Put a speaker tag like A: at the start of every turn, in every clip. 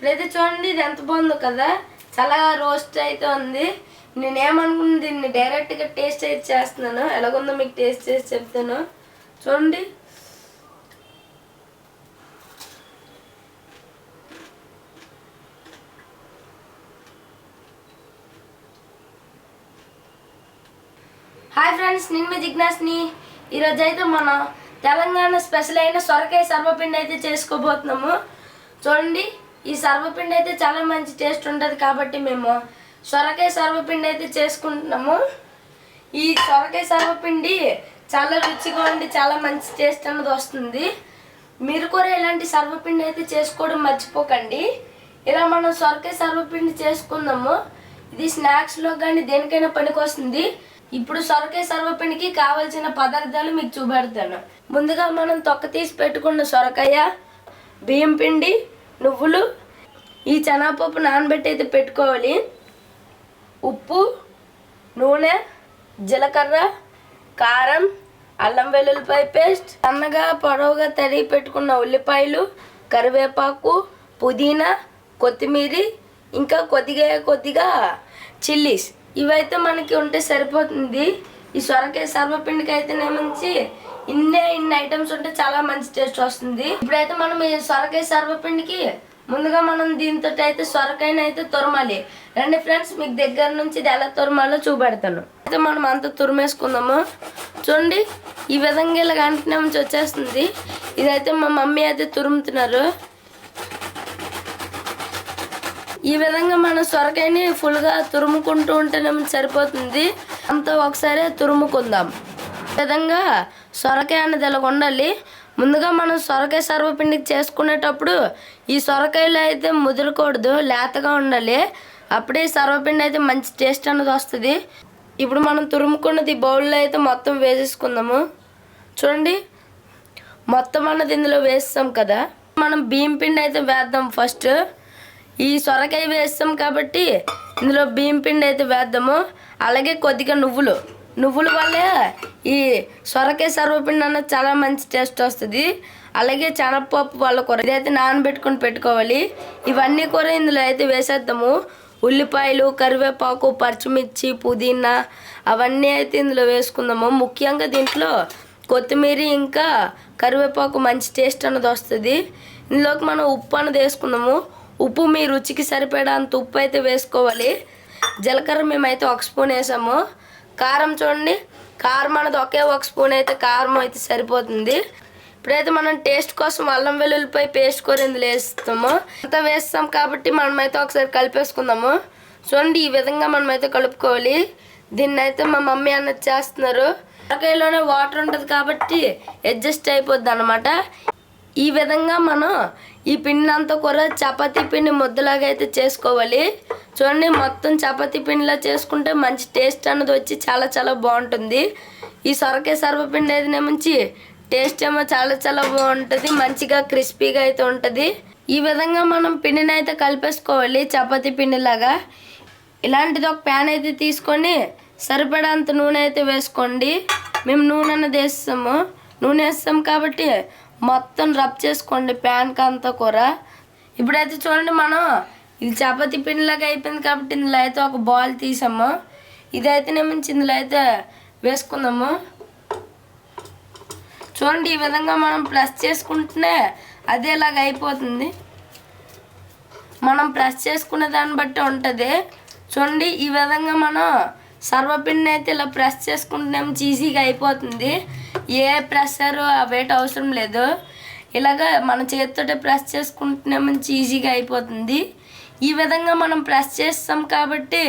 A: ఇప్పుడైతే చూడండి ఇది ఎంత బాగుందో కదా. చాలా రోస్ట్ అయితే ఉంది. నేనేమనుకున్నా దీన్ని డైరెక్ట్గా టేస్ట్ అయితే చేస్తున్నాను. ఎలాగుందో మీకు టేస్ట్ చేసి చెప్తాను. చూడండి. హాయ్ ఫ్రెండ్స్ నేను మీ జిజ్ఞాస్ని. ఈరోజు అయితే మనం తెలంగాణ స్పెషల్ అయిన సొరకాయ సర్వపిండి అయితే చేసుకోబోతున్నాము. చూడండి. ఈ సర్వపిండి అయితే చాలా మంచి టేస్ట్ ఉంటుంది కాబట్టి మేము సొరకాయ సర్వపిండి అయితే చేసుకుంటున్నాము. ఈ సొరకాయ సర్వపిండి చాలా రుచిగా ఉండి చాలా మంచి టేస్ట్ అన్నది వస్తుంది. మీరు కూడా ఇలాంటి సర్వపిండి అయితే చేసుకోవడం మర్చిపోకండి. ఇలా మనం సొరకాయ సర్వపిండి చేసుకుందాము. ఇది స్నాక్స్లో కానీ దేనికైనా పనికొస్తుంది. ఇప్పుడు సొరకాయ సర్వపిండికి కావలసిన పదార్థాలు మీకు చూపెడతాను. ముందుగా మనం తొక్క తీసి పెట్టుకున్న సొరకాయ బియ్యం పిండి నువ్వులు ఈ శనగపప్పు నానబెట్టి అయితే పెట్టుకోవాలి. ఉప్పు నూనె జీలకర్ర కారం అల్లం వెల్లుల్లిపాయ పేస్ట్ సన్నగా పొడవుగా తరిగి పెట్టుకున్న ఉల్లిపాయలు కరివేపాకు పుదీనా కొత్తిమీర ఇంకా కొద్దిగా కొద్దిగా చిల్లీస్. ఇవైతే మనకి ఉంటే సరిపోతుంది. ఈ సొరకాయ సర్వపిండికి అయితే నేమించి ఇన్నే ఇన్ని ఐటమ్స్ ఉంటే చాలా మంచి టేస్ట్ వస్తుంది. ఇప్పుడైతే మనం ఈ సొరకాయ సర్వపిండికి ముందుగా మనం దీంతో అయితే సొరకాయని అయితే తురమాలి. రండి ఫ్రెండ్స్ మీకు దగ్గర నుంచి ఇది ఎలా తురమాలో చూపెడతాను. అయితే మనం అంతా తురిమేసుకుందాము. చూడండి ఈ విధంగా ఇలా గంటనే నుంచి వచ్చేస్తుంది. ఇదైతే మా మమ్మీ అయితే తురుముతున్నారు. ఈ విధంగా మనం సొరకాయని ఫుల్గా తురుముకుంటూ ఉంటేనే సరిపోతుంది. అంతా ఒకసారి తురుముకుందాం. విధంగా సొరకాయ అనేది ఇలా ఉండాలి ముందుగా మనం సొరకాయ సర్వపిండికి చేసుకునేటప్పుడు ఈ సొరకాయలు అయితే ముదరకూడదు లేతగా ఉండాలి. అప్పుడే సర్వపిండి అయితే మంచి టేస్ట్ అనేది వస్తుంది. ఇప్పుడు మనం తురుముకున్నది బౌల్లో అయితే మొత్తం వేసేసుకుందాము. చూడండి మొత్తం అన్నది ఇందులో వేస్తాం కదా. మనం బియ్యం పిండి అయితే వేద్దాం ఫస్ట్. ఈ సొరకాయ వేస్తాం కాబట్టి ఇందులో బియ్యం పిండి అయితే వేద్దాము. అలాగే కొద్దిగా నువ్వులు. నువ్వుల వల్లే ఈ సొరకాయ సర్వపిండి అన్నది చాలా మంచి టేస్ట్ వస్తుంది. అలాగే శనగపప్పు వాళ్ళ కూర ఇదైతే నానబెట్టుకొని పెట్టుకోవాలి. ఇవన్నీ కూర ఇందులో అయితే వేసేద్దాము. ఉల్లిపాయలు కరివేపాకు పచ్చిమిర్చి పుదీనా అవన్నీ అయితే ఇందులో వేసుకుందాము. ముఖ్యంగా దీంట్లో కొత్తిమీర ఇంకా కరివేపాకు మంచి టేస్ట్ అన్నది వస్తుంది. ఇందులోకి మనం ఉప్పు అన్నది వేసుకుందాము. ఉప్పు మీ రుచికి సరిపడేంత ఉప్పు అయితే వేసుకోవాలి. జీలకర్ర మేమైతే ఒక స్పూన్ వేసాము. కారం చూడండి. కారం అనేది ఒకే ఒక స్పూన్ అయితే కారం అయితే సరిపోతుంది. ఇప్పుడైతే మనం టేస్ట్ కోసం అల్లం వెల్లుల్లిపై పేస్ట్ కూర వేస్తాము అంత వేస్తాం కాబట్టి మనమైతే ఒకసారి కలిపేసుకుందాము. చూడండి ఈ విధంగా మనమైతే కలుపుకోవాలి. దీన్ని అయితే మా మమ్మీ అన్నది చేస్తున్నారు. సొరకాయలోనే వాటర్ ఉంటుంది కాబట్టి అడ్జస్ట్ అయిపోద్ది అనమాట ఈ విధంగా మనం ఈ పిండి అంతా కూడా చపాతీ పిండి ముద్దలాగా అయితే చేసుకోవాలి. చూడండి మొత్తం చపాతీ పిండిలా చేసుకుంటే మంచి టేస్ట్ అన్నది వచ్చి చాలా చాలా బాగుంటుంది. ఈ సొరకాయ సర్వపిండి అయితే మంచి టేస్ట్ ఏమో చాలా చాలా బాగుంటుంది మంచిగా క్రిస్పీగా అయితే ఉంటుంది. ఈ విధంగా మనం పిండిని అయితే కలిపేసుకోవాలి చపాతీ పిండిలాగా. ఇలాంటిది ఒక ప్యాన్ అయితే తీసుకొని సరిపడంత నూనె అయితే వేసుకోండి. మేము నూనె అన్నది వేస్తాము. నూనె వేస్తాం కాబట్టి మొత్తం రబ్ చేసుకోండి ప్యాన్కి అంతా కూర. ఇప్పుడైతే చూడండి మనం ఇది చపాతి పిండిలాగా అయిపోయింది కాబట్టి ఇందులో అయితే ఒక బాల్ తీసాము. ఇదైతే మంచి ఇందులో అయితే వేసుకుందాము. చూడండి ఈ విధంగా మనం ప్రెస్ చేసుకుంటేనే అదేలాగా అయిపోతుంది. మనం ప్రెస్ చేసుకునే దాన్ని బట్టి ఉంటుంది. చూడండి ఈ విధంగా మనం సర్వపిండి అయితే ఇలా ప్రెస్ చేసుకుంటేనేమో చీజీగా అయిపోతుంది. ఏ ప్రెషర్ వెయిట్ అవసరం లేదు. ఇలాగ మన చేతితోటే ప్రెస్ చేసుకుంటేనేమో ఈజీగా అయిపోతుంది. ఈ విధంగా మనం ప్రెస్ చేస్తాం కాబట్టి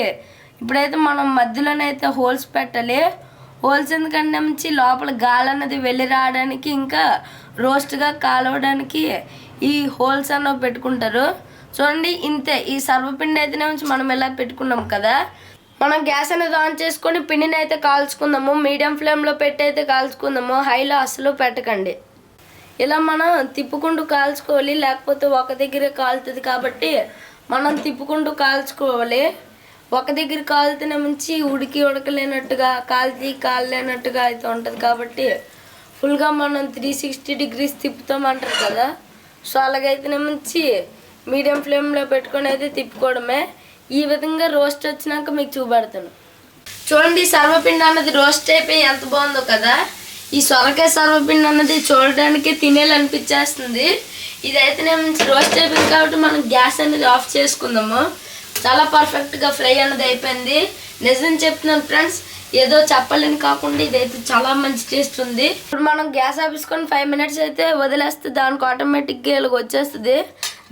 A: ఇప్పుడైతే మనం మధ్యలోనైతే హోల్స్ పెట్టాలి. హోల్స్ ఎందుకంటే మంచి లోపల గాలి అన్నది వెళ్ళి రావడానికి ఇంకా రోస్ట్గా కాలవడానికి ఈ హోల్స్ అన్నవి పెట్టుకుంటారు. చూడండి ఇంతే. ఈ సర్వపిండి అయితే నుంచి మనం ఇలా పెట్టుకున్నాం కదా. మనం గ్యాస్ అనేది ఆన్ చేసుకొని పిండిని అయితే కాల్చుకుందాము. మీడియం ఫ్లేమ్లో పెట్టి అయితే కాల్చుకుందాము. హైలో అస్సలు పెట్టకండి. ఇలా మనం తిప్పుకుంటూ కాల్చుకోవాలి. లేకపోతే ఒక దగ్గరే కాలుతుంది కాబట్టి మనం తిప్పుకుంటూ కాల్చుకోవాలి. ఒక దగ్గర కాలుతూనే మించి ఉడికి ఉడకలేనట్టుగా కాల్చి కాలలేనట్టుగా అయితే ఉంటుంది కాబట్టి ఫుల్గా మనం త్రీ సిక్స్టీ డిగ్రీస్ తిప్పుతామంటారు కదా. సో అలాగైతేనే మంచి మీడియం ఫ్లేమ్లో పెట్టుకొని అయితే తిప్పుకోవడమే. ఈ విధంగా రోస్ట్ వచ్చినాక మీకు చూపెడతాను. చూడండి సర్వపిండి అన్నది రోస్ట్ అయిపోయి ఎంత బాగుందో కదా? ఈ సొరకాయ సర్వపిండి అన్నది చూడడానికి తినేయాలనిపించేస్తుంది. ఇదైతే నేను రోస్ట్ అయిపోయింది కాబట్టి మనం గ్యాస్ అనేది ఆఫ్ చేసుకుందాము. చాలా పర్ఫెక్ట్గా ఫ్రై అన్నది అయిపోయింది. నిజం చెప్తున్నాను ఫ్రెండ్స్ ఏదో చెప్పలేని కాకుండా ఇదైతే చాలా మంచి టేస్ట్ ఉంది. ఇప్పుడు మనం గ్యాస్ ఆపేసుకొని ఫైవ్ మినిట్స్ అయితే వదిలేస్తే దానికి ఆటోమేటిక్గా ఇలాగ వచ్చేస్తుంది.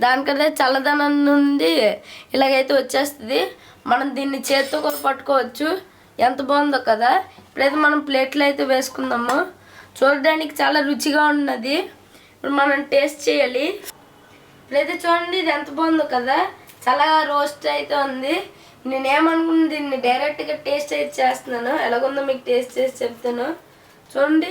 A: దానికదే చల్లదనం నుండి ఇలాగైతే వచ్చేస్తుంది. మనం దీన్ని చేతితో కూడా పట్టుకోవచ్చు. ఎంత బాగుందో కదా. ఇప్పుడైతే మనం ప్లేట్లో అయితే వేసుకుందాము. చూడడానికి చాలా రుచిగా ఉన్నది. ఇప్పుడు మనం టేస్ట్ చేయాలి. ఇప్పుడైతే చూడండి ఇది ఎంత బాగుందో కదా. చాలా రోస్ట్ అయితే ఉంది. నేనేమనుకున్నా దీన్ని డైరెక్ట్గా టేస్ట్ అయితే చేస్తున్నాను. ఎలాగుందో మీకు టేస్ట్ చేసి చెప్తాను. చూడండి.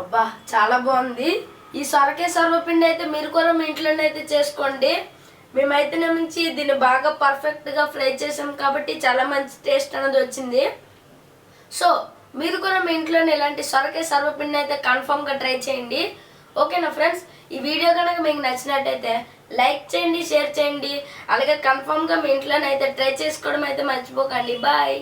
A: అబ్బా చాలా బాగుంది. ఈ సొరకాయ సర్వపిండి అయితే మీరు కూడా మీ ఇంట్లోనే అయితే చేసుకోండి. మేమైతే నుంచి దీన్ని బాగా పర్ఫెక్ట్గా ఫ్రై చేసాం కాబట్టి చాలా మంచి టేస్ట్ అనేది వచ్చింది. సో మీరు కూడా మీ ఇంట్లోనే ఇలాంటి సొరకాయ సర్వపిండి అయితే కన్ఫామ్గా ట్రై చేయండి. ఓకేనా ఫ్రెండ్స్? ఈ వీడియో కనుక మీకు నచ్చినట్టయితే లైక్ చేయండి షేర్ చేయండి. అలాగే కన్ఫామ్గా మీ ఇంట్లోనే అయితే ట్రై చేసుకోవడం అయితే మర్చిపోకండి. బాయ్.